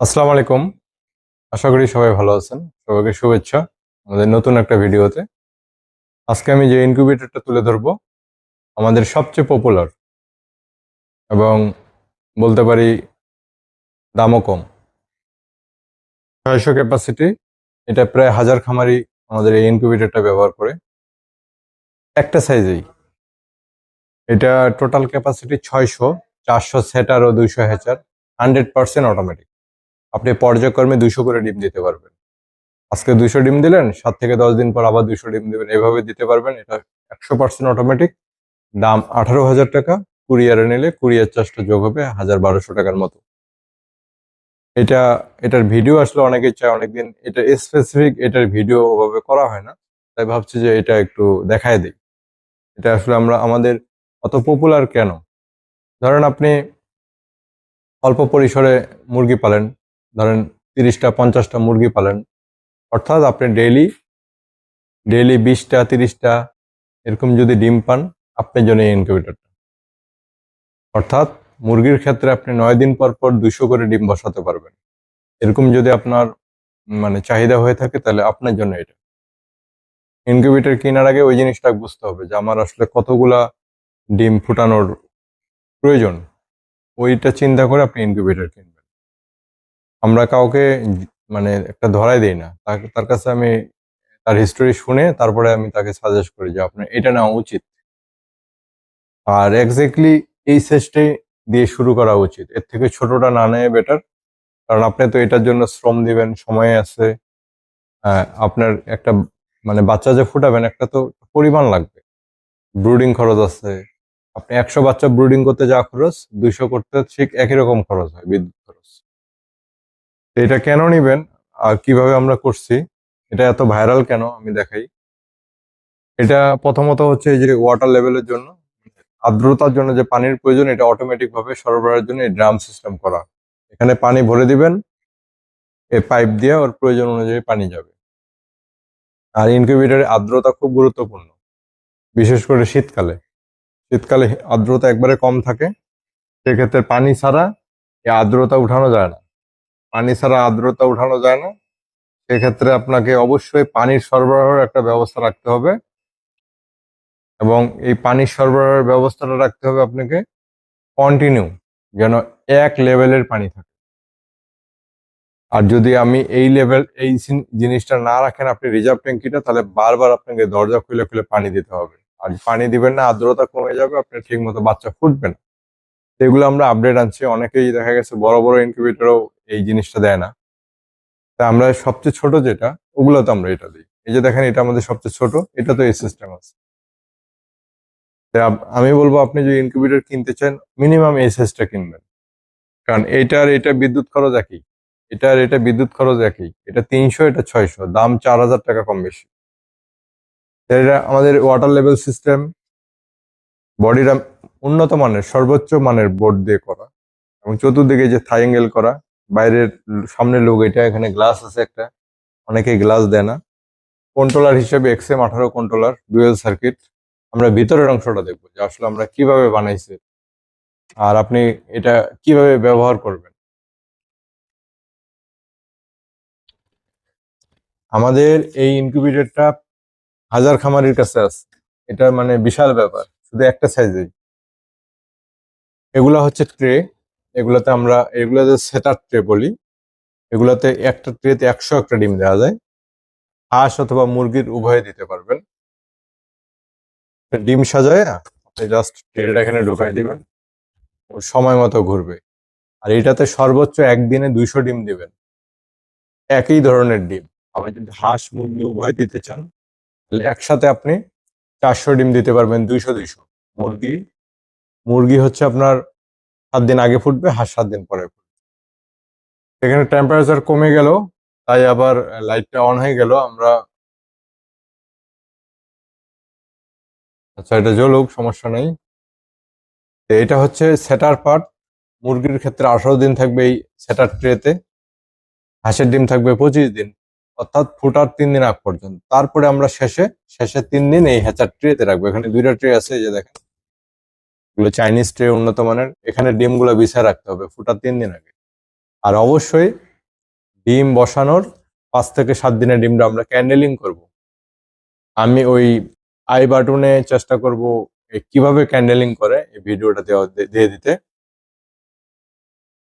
আসসালামু আলাইকুম। আশা করি সবাই ভালো আছেন। সবাইকে শুভেচ্ছা আমাদের নতুন একটা ভিডিওতে। আজকে আমি যে ইনকিউবেটরটা তুলে ধরবো, আমাদের সবচেয়ে পপুলার এবং বলতে পারি দামও কম। ছয়শো ক্যাপাসিটি এটা প্রায় হাজার খামারি আমাদের এই ইনকিউবেটরটা ব্যবহার করে। একটা সাইজেই এটা টোটাল ক্যাপাসিটি ছয়শো, চারশো সেটার ও দুইশো হ্যাচার হান্ড্রেড পার্সেন্ট অটোমেটিক আপনি পর্যায়ক্রমে দুইশো করে ডিম দিতে পারবেন। আজকে দুইশো ডিম দিলেন, সাত থেকে দশ দিন পর আবার দুইশো ডিম দিবেন। এভাবে দিতে পারবেন, এটা একশো পার্সেন্ট অটোমেটিক দাম আঠারো হাজার টাকা, কুরিয়ারে নিলে কুরিয়ার চার্জটা যোগ হবে হাজার বারোশো টাকার মতো। এটা, এটার ভিডিও আসলে অনেকে চায়, অনেকদিন এটা স্পেসিফিক এটার ভিডিও ওভাবে করা হয় না, তাই ভাবছি যে এটা একটু দেখায় দিই। এটা আসলে আমরা, আমাদের অত পপুলার কেন? ধরেন আপনি অল্প পরিসরে মুরগি পালেন ধরেন তিরিশটা, পঞ্চাশটা মুরগি পালেন, অর্থাৎ আপনি ডেইলি ডেইলি বিশটা, তিরিশটা এরকম যদি ডিম পান আপনার জন্য এই ইনকিউবেটরটা অর্থাৎ মুরগির ক্ষেত্রে আপনি নয় দিন পর পর দুশো করে ডিম বসাতে পারবেন। এরকম যদি আপনার মানে চাহিদা হয়ে থাকে, তাহলে আপনার জন্য এটা। ইনকিউবেটর কেনার আগে ওই জিনিসটা বুঝতে হবে যে আমার আসলে কতগুলা ডিম ফুটানোর প্রয়োজন। ওইটা চিন্তা করে আপনি ইনকিউবেটর কিনবেন। আমরা কাউকে মানে একটা ধরাই দেই না। তার কাছে আমি তার হিস্টোরি শুনে তারপরে আমি তাকে সাজেস্ট করি যে আপনার এটা নেওয়া উচিত। আর এক্স্যাক্টলি এই সেজটাই দিয়ে শুরু করা উচিত। এর থেকে ছোটটা না নেয় বেটার কারণ আপনি তো এটার জন্য শ্রম দিবেন, সময় আছে। আপনার একটা মানে বাচ্চা যে ফুটাবেন, একটা তো পরিমাণ লাগবে। ব্রুডিং খরচ আছে। আপনি একশো বাচ্চা ব্রুডিং করতে যা খরচ, দুইশো করতে ঠিক একই রকম খরচ হয়, বিদ্যুৎ খরচ। এটা কেন নিবেন? আর কীভাবে আমরা করছি? এটা এত ভাইরাল কেন? আমি দেখাই। এটা প্রথমত হচ্ছে এই যে ওয়াটার লেভেলের জন্য। আর্দ্রতার জন্য যে পানির প্রয়োজন, এটা অটোমেটিক ভাবে সরবরাহের জন্য এই ড্রাম সিস্টেম করা। এখানে পানি ভরে দিবেন এই পাইপ দিয়ে ওর প্রয়োজন অনুযায়ী পানি যাবে। আর ইনকিউবেটরের আর্দ্রতা খুব গুরুত্বপূর্ণ। বিশেষ করে শীতকালে। শীতকালে আর্দ্রতা একবারে কম থাকে। সেক্ষেত্রে পানি ছাড়া এই আর্দ্রতা উঠানো যায় না। পানি ছাড়া আর্দ্রতা উঠানো যায় না। সেক্ষেত্রে আপনাকে অবশ্যই পানির সরবরাহের একটা ব্যবস্থা রাখতে হবে। এবং এই পানির সরবরাহের ব্যবস্থাটা রাখতে হবে আপনাকে কন্টিনিউ যেন এক লেভেলের পানি থাকে। আর যদি আমি এই লেভেল, এই জিনিসটা না রাখেন আপনি রিজার্ভ ট্যাঙ্কিটা, তাহলে বারবার আপনাকে দরজা খুলে খুলে পানি দিতে হবে। আর পানি দিবেন না, আর্দ্রতা কমে যাবে আপনার ঠিক মতো বাচ্চা ফুটবে না। এগুলো আমরা আপডেট আনছি। অনেকেই দেখা গেছে বড় বড় ইনকিউবেটরও এই জিনিসটা দেয় না। তা আমরা সবচেয়ে ছোট যেটা ওগুলো তো আমরা এটা দিই। এই যে দেখেন, এটা আমাদের সবচেয়ে ছোট, এটা তো এই সিস্টেম আছে। আমি বলব, আপনি যদি ইনকিউবেটর কিনতে চান মিনিমাম এই সাইজটা কিনবেন। কারণ এটার এটা বিদ্যুৎ খরচ একই, এটার এটা বিদ্যুৎ খরচ একই, এটা তিনশো, এটা ছয়শো, দাম চার হাজার টাকা কম বেশি। এটা আমাদের ওয়াটার লেভেল সিস্টেম বডিটা উন্নত মানের, সর্বোচ্চ মানের বোর্ড দিয়ে করা এবং চতুর্দিকে যে থাইঙ্গেল করা, বাইরের সামনের লোক এটা এখানে গ্লাস আছে একটা অনেকে গ্লাস দেয় না। কন্ট্রোলার হিসেবে এক্স এক্সএম আঠারো কন্ট্রোলার ডুয়েল সার্কিট আমরা ভিতরের অংশটা দেখব যে আসলে আমরা কীভাবে বানাইছি আর আপনি এটা কীভাবে ব্যবহার করবেন। আমাদের এই ইনকিউবেটরটা হাজার খামারির কাছে আছে। এটা মানে বিশাল ব্যাপার, শুধু একটা সাইজেই এগুলা হচ্ছে ট্রে এগুলাতে আমরা, এগুলাতে সেটার ট্রে বলি। এগুলাতে একটা ট্রেতে একশো একটা ডিম দেওয়া যায়। হাঁস অথবা মুরগির উভয়ে দিতে পারবেন। ডিম সাজায়, আপনি জাস্ট ট্রেটা এখানে ঢুকাই দিবেন। সময় মতো ঘুরবে। আর এটাতে সর্বোচ্চ একদিনে দুইশো ডিম দিবেন। একই ধরনের ডিম। আপনি যদি হাঁস, মুরগি উভয় দিতে চান, তাহলে একসাথে আপনি চারশো ডিম দিতে পারবেন, দুইশো দুইশো। মুরগি মুরগি হচ্ছে আপনার সাত দিন আগে ফুটবে হাঁস সাত দিন পরে ফুটবে। এখানে টেম্পারেচার কমে গেল, তাই আবার লাইটটা অন হয়ে গেল, আমরা আচ্ছা এটা জ্বলুক, সমস্যা নেই। এটা হচ্ছে সেটার পার্ট, মুরগির ক্ষেত্রে আঠারো দিন থাকবে এই সেটার ট্রেতে হাঁসের ডিম থাকবে পঁচিশ দিন, অর্থাৎ ফুটার তিন দিন আগ পর্যন্ত। তারপরে আমরা শেষে শেষে তিন দিন এই হ্যাচার ট্রেতে রাখব। এখানে দুইটা ট্রে আছে যে দেখেন। এগুলো চাইনিজ ট্রে উন্নত মানের। এখানে ডিমগুলো বিছায় রাখতে হবে ফুটার তিন দিন আগে। আর অবশ্যই ডিম বসানোর পাঁচ থেকে সাত দিনের ডিমটা আমরা ক্যান্ডেলিং করব। আমি ওই আই বাটনে চেষ্টা করব কীভাবে ক্যান্ডেলিং করে এই ভিডিওটা দেওয়া দিয়ে দিতে।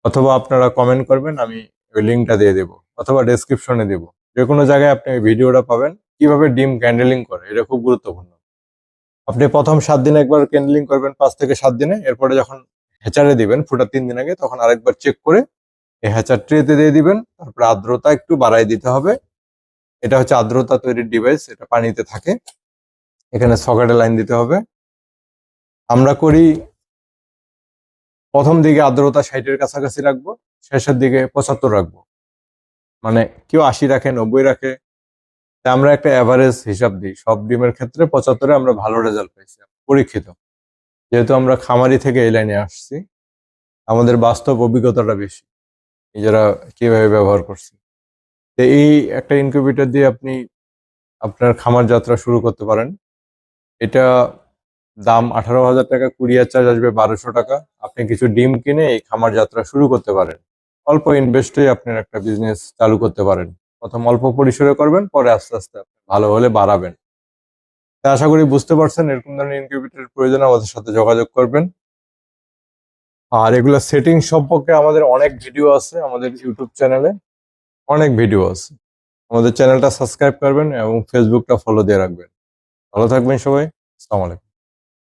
অথবা আপনারা কমেন্ট করবেন, আমি ওই লিঙ্কটা দিয়ে দেব। অথবা ডেসক্রিপশনে দেব। যে কোনো জায়গায় আপনি এই ভিডিওটা পাবেন। কীভাবে ডিম ক্যান্ডেলিং করে, এটা খুব গুরুত্বপূর্ণ। আপনি প্রথম সাত দিনে একবার ক্যান্ডেলিং করবেন পাঁচ থেকে সাত দিনে, এরপরে যখন হ্যাচারে দিবেন ফুটার তিন দিন আগে, তখন আরেকবার চেক করে এই হ্যাচার ট্রেতে দিয়ে দিবেন, তারপরে আর্দ্রতা একটু বাড়াই দিতে হবে। এটা হচ্ছে আর্দ্রতা তৈরির ডিভাইস এটা পানিতে থাকে। এখানে সকেটে লাইন দিতে হবে। আমরা করি, প্রথম দিকে আর্দ্রতা ষাটের কাছাকাছি রাখব, শেষের দিকে পঁচাত্তর রাখব। মানে কেউ আশি রাখে, নব্বই রাখে তা আমরা একটা অ্যাভারেজ হিসাব দিই। সব ডিমের ক্ষেত্রে পঁচাত্তরে আমরা ভালো রেজাল্ট পাইছি, পরীক্ষিত। যেহেতু আমরা খামারি থেকে এই লাইনে আসছি, আমাদের বাস্তব অভিজ্ঞতাটা বেশি, নিজেরা কীভাবে ব্যবহার করছি। তো এই একটা ইনকিউবেটর দিয়ে আপনি আপনার খামার যাত্রা শুরু করতে পারেন। এটা দাম আঠারো হাজার টাকা, কুরিয়ার চার্জ আসবে বারোশো টাকা। আপনি কিছু ডিম কিনে এই খামার যাত্রা শুরু করতে পারেন। অল্প ইনভেস্টে আপনার একটা বিজনেস চালু করতে পারেন। প্রথম অল্প পরিসরে করবেন, পরে আস্তে আস্তে ভালো হলে বাড়াবেন। তা আশা করি বুঝতে পারছেন, এরকম ধরনের ইনকিউবেটরের প্রয়োজন আমাদের সাথে যোগাযোগ করবেন। আর এগুলো সেটিং সম্পর্কে আমাদের অনেক ভিডিও আছে আমাদের ইউটিউব চ্যানেলে অনেক ভিডিও আছে। আমাদের চ্যানেলটা সাবস্ক্রাইব করবেন এবং ফেসবুকটা ফলো দিয়ে রাখবেন। ভালো থাকবেন সবাই, আসসালামু আলাইকুম।